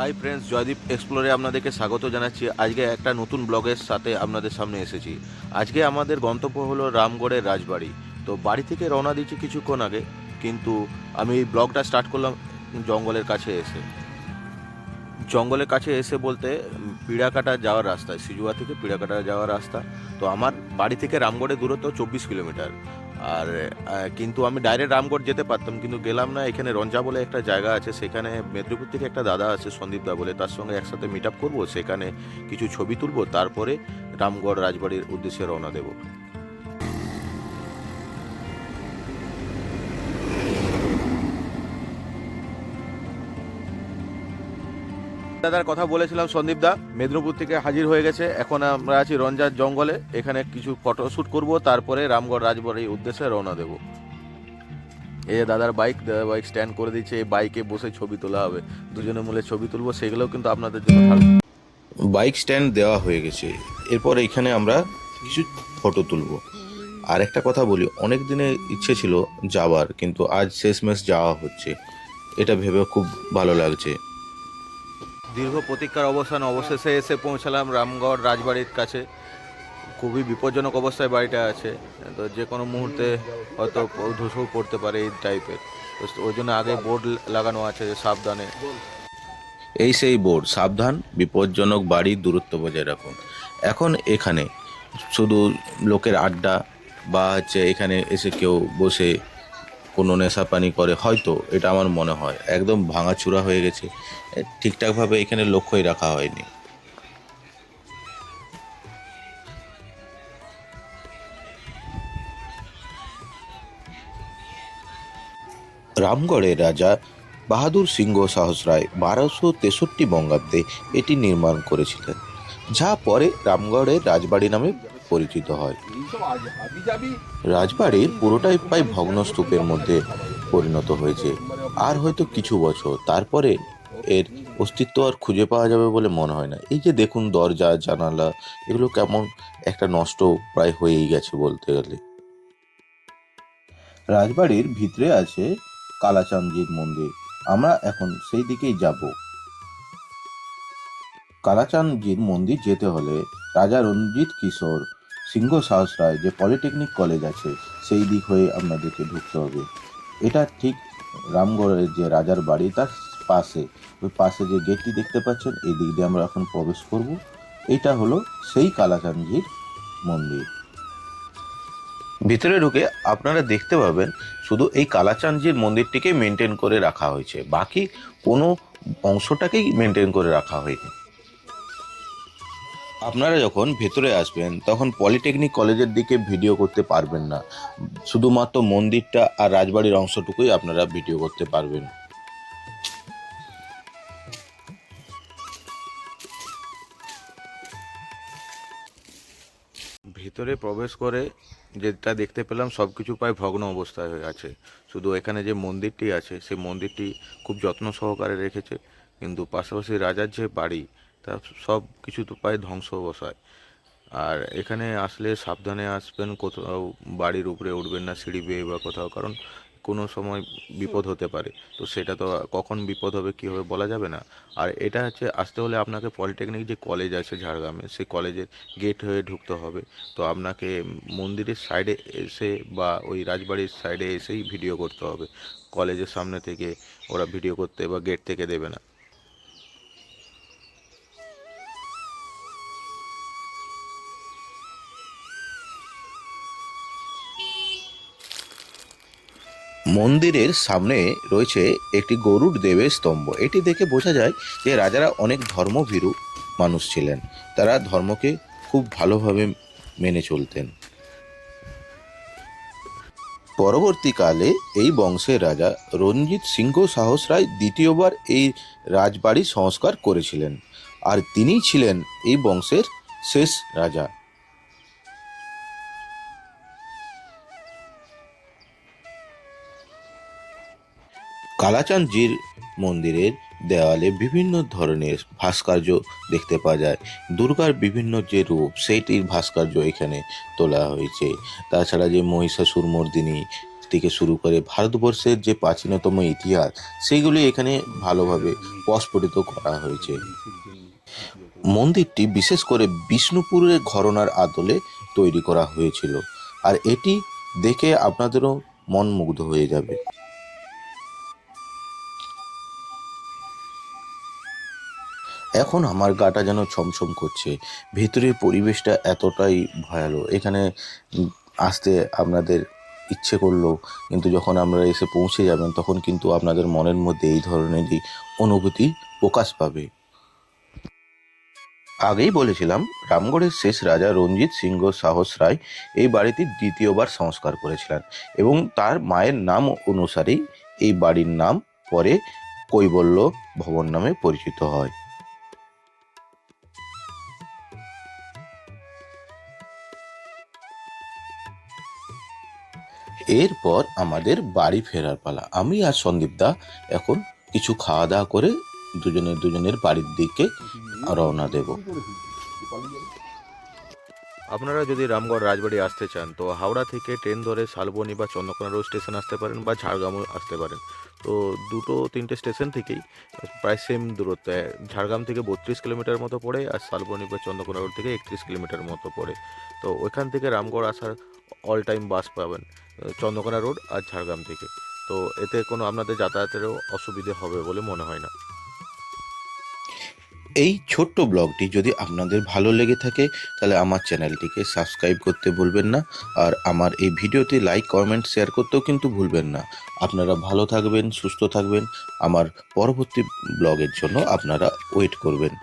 Hi friends Joydeep এক্সপ্লোরে আপনাদেরকে স্বাগত জানাচ্ছি। আজকে একটা নতুন ব্লগের সাথে আপনাদের সামনে এসেছি। আজকে আমাদের গন্তব্য হলো রামগড়ের রাজবাড়ি। তো বাড়ি থেকে রওনা দিচ্ছি কিছুক্ষণ আগে, কিন্তু আমি এই ব্লগটা স্টার্ট করলাম জঙ্গলের কাছে এসে। জঙ্গলের কাছে এসে বলতে পিড়াকাটা যাওয়ার রাস্তায় সিজুয়া থেকে পিড়াকাটা যাওয়ার রাস্তা। তো আমার বাড়ি থেকে রামগড়ের দূরত্ব চব্বিশ কিলোমিটার। আর কিন্তু আমি ডাইরেক্ট রামগড় যেতে পারতাম, কিন্তু গেলাম না, এখানে রঞ্জা বলে একটা জায়গা আছে, সেখানে মেদিনীপুর থেকে একটা দাদা আছে, সন্দীপ দা বলে, তার সঙ্গে একসাথে মিট আপ করব, সেখানে কিছু ছবি তুলবো, তারপরে রামগড় রাজবাড়ির উদ্দেশ্যে রওনা দেবো। দাদার কথা বলেছিলাম সন্দীপ দা, মেদিনীপুর থেকে হাজির হয়ে গেছে। এখন আমরা আছি রঞ্জার জঙ্গলে। এখানে কিছু ফটোশ্যুট করব, তারপরে রামগড় রাজবাড়ির উদ্দেশ্যে রওনা দেবো। এই দাদার বাইক দাদার বাইক স্ট্যান্ড করে দিচ্ছে এই বাইকে বসে ছবি তোলা হবে। দুজনে মিলে ছবি তুলবো, সেগুলোও কিন্তু আপনাদের জন্য থাকবে বাইক স্ট্যান্ড দেওয়া হয়ে গেছে। এরপর এখানে আমরা কিছু ফটো তুলবো। আর একটা কথা বলি, অনেক দিনের ইচ্ছে ছিল যাওয়ার, কিন্তু আজ শেষমেশ যাওয়া হচ্ছে। এটা ভেবে খুব ভালো লাগছে। দীর্ঘ প্রতীক্ষার অবসান অবশেষে এসে পৌঁছালাম রামগড় রাজবাড়ির কাছে। খুবই বিপজ্জনক অবস্থায় বাড়িটা আছে। তো যে কোনো মুহূর্তে হয়তো ধসেও পড়তে পারে এই টাইপের ওই জন্য আগে বোর্ড লাগানো আছে যে সাবধানে। এই সেই বোর্ড, সাবধান, বিপজ্জনক বাড়ির দূরত্ব বজায় রাখুন। এখন এখানে শুধু লোকের আড্ডা বা হচ্ছে এখানে এসে কেউ বসে কোনো নেশা পানি করে, হয়তো এটা আমার মনে হয়। একদম ভাঙাচুরা হয়ে গেছে। ঠিকঠাকভাবে এখানে লক্ষ্যই রাখা হয়নি। রামগড়ের রাজা বাহাদুর সিংহ সাহস রায় বারোশো তেষট্টি বঙ্গাব্দে এটি নির্মাণ করেছিলেন, যা পরে রামগড়ের রাজবাড়ি নামে পরিচিত হয়। রাজবাড়ির পুরোটাই প্রায় ভগ্ন স্তূপের মধ্যে পরিণত হয়েছে। আর হয়তো কিছু বছর তারপরে এর অস্তিত্ব আর খুঁজে পাওয়া যাবে বলে মনে হয় না। এই যে দেখুন দরজা জানালা এগুলো কেমন একটা নষ্ট প্রায় হয়েই গেছে বলতে গেলে। রাজবাড়ির ভিতরে আছে কালাচাঁদজির মন্দির। আমরা এখন সেই দিকেই যাব। কালাচাঁদজির মন্দির যেতে হলে রাজা রঞ্জিত কিশোর সিংহ সহস্রায় যে পলিটেকনিক কলেজ আছে, সেই দিক হয়ে আপনাদেরকে ঢুকতে হবে। এটা ঠিক রামগড়ের যে রাজার বাড়ি, তার পাশে। ওই পাশে যে গেটটি দেখতে পাচ্ছেন, এই দিক দিয়ে আমরা এখন প্রবেশ করব। এটা হলো সেই কালাচাঁদজির মন্দির। ভিতরে ঢুকে আপনারা দেখতে পাবেন, শুধু এই কালাচাঁদজির মন্দিরটিকে মেনটেন করে রাখা হয়েছে। বাকি কোনো অংশটাকেই মেনটেন করে রাখা হয়নি। আপনারা যখন ভেতরে আসবেন, তখন পলিটেকনিক কলেজের দিকে ভিডিও করতে পারবেন না। শুধুমাত্র মন্দিরটা আর রাজবাড়ির অংশটুকুই আপনারা ভিডিও করতে পারবেন। ভিতরে প্রবেশ করে যেটা দেখতে পেলাম সব কিছু প্রায় ভগ্ন অবস্থায় হয়ে আছে। শুধু এখানে যে মন্দিরটি আছে, সেই মন্দিরটি খুব যত্ন সহকারে রেখেছে। কিন্তু পাশাপাশি রাজার যে বাড়ি তা সব কিছু তো প্রায় ধ্বংস অবস্থায় আর এখানে আসলে সাবধানে আসবেন, কোথাও বাড়ির উপরে উঠবেন না, সিঁড়ি বেয়ে বা কোথাও, কারণ কোনো সময় বিপদ হতে পারে। তো সেটা তো কখন বিপদ হবে কী হবে বলা যাবে না। আর এটা হচ্ছে, আসতে হলে আপনাকে পলিটেকনিক যে কলেজ আছে ঝাড়গ্রামে, সেই কলেজের গেট হয়ে ঢুকতে হবে। তো আপনাকে মন্দিরের সাইডে এসে বা ওই রাজবাড়ির সাইডে এসেই ভিডিও করতে হবে। কলেজের সামনে থেকে ওরা ভিডিও করতে বা গেট থেকে দেবে না। মন্দিরের সামনে রয়েছে একটি গরুর দেবের স্তম্ভ। এটি দেখে বোঝা যায় যে রাজারা অনেক ধর্মভীরু মানুষ ছিলেন। তারা ধর্মকে খুব ভালোভাবে মেনে চলতেন। পরবর্তীকালে এই বংশের রাজা রঞ্জিত সিংহ সাহস রায় দ্বিতীয়বার এই রাজবাড়ি সংস্কার করেছিলেন। আর তিনিই ছিলেন এই বংশের শেষ রাজা। কালাচাঁদজির মন্দিরের দেওয়ালে বিভিন্ন ধরনের ভাস্কর্য দেখতে পাওয়া যায়। দুর্গার বিভিন্ন যে রূপ, সেইটির ভাস্কর্য এখানে তোলা হয়েছে। তাছাড়া যে মহিষাসুর মর্দিনী থেকে শুরু করে ভারতবর্ষের যে প্রাচীনতম ইতিহাস, সেগুলি এখানে ভালোভাবে প্রস্ফুটিত করা হয়েছে। মন্দিরটি বিশেষ করে বিষ্ণুপুরের ঘরনার আদলে তৈরি করা হয়েছিল। আর এটি দেখে আপনাদেরও মন মুগ্ধ হয়ে যাবে। এখন আমার গাটা যেন ছমছম করছে। ভেতরের পরিবেশটা এতটাই ভয়ালো। এখানে আসতে আপনাদের ইচ্ছে করল, কিন্তু যখন আমরা এসে পৌঁছে যাবেন, তখন কিন্তু আপনাদের মনের মধ্যে এই ধরনেরই অনুভূতি প্রকাশ পাবে। আগেই বলেছিলাম, রামগড়ের শেষ রাজা রঞ্জিত সিংহ সাহস রায় এই বাড়িটি দ্বিতীয়বার সংস্কার করেছিলেন এবং তার মায়ের নাম অনুসারেই এই বাড়ির নাম পরে কৈবল্য ভবন নামে পরিচিত হয়। এরপর আমাদের বাড়ি ফেরার পালা। আমি আর সন্দীপ দা এখন কিছু খাওয়া দাওয়া করে দুজনের দুজনের বাড়ির দিকে রওনা দেব। আপনারা যদি রামগড় রাজবাড়ি আসতে চান, তো হাওড়া থেকে ট্রেন ধরে শালবনি বা চন্দ্রকোনা রোড স্টেশন আসতে পারেন বা ঝাড়গ্রামও আসতে পারেন। তো দুটো তিনটে স্টেশন থেকেই প্রায় সেম দূরত্ব, ঝাড়গ্রাম থেকে বত্রিশ কিলোমিটার মতো পড়ে আর শালবনি বা চন্দ্রকোনা রোড থেকে একত্রিশ কিলোমিটার মতো পড়ে। তো ওইখান থেকে রামগড় আসার অল টাইম বাস পাবেন। চন্দ্রকোনা রোড আর ঝাড়গ্রাম থেকে। তো এতে কোনো আপনাদের যাতায়াতেরও অসুবিধে হবে বলে মনে হয় না। এই ছোট্ট ব্লগটি যদি আপনাদের ভালো লেগে থাকে, তাহলে আমার চ্যানেলটিকে সাবস্ক্রাইব করতে ভুলবেন না। আর আমার এই ভিডিওতে লাইক, কমেন্ট, শেয়ার করতেও কিন্তু ভুলবেন না। আপনারা ভালো থাকবেন, সুস্থ থাকবেন। আমার পরবর্তী ব্লগের জন্য আপনারা ওয়েট করবেন।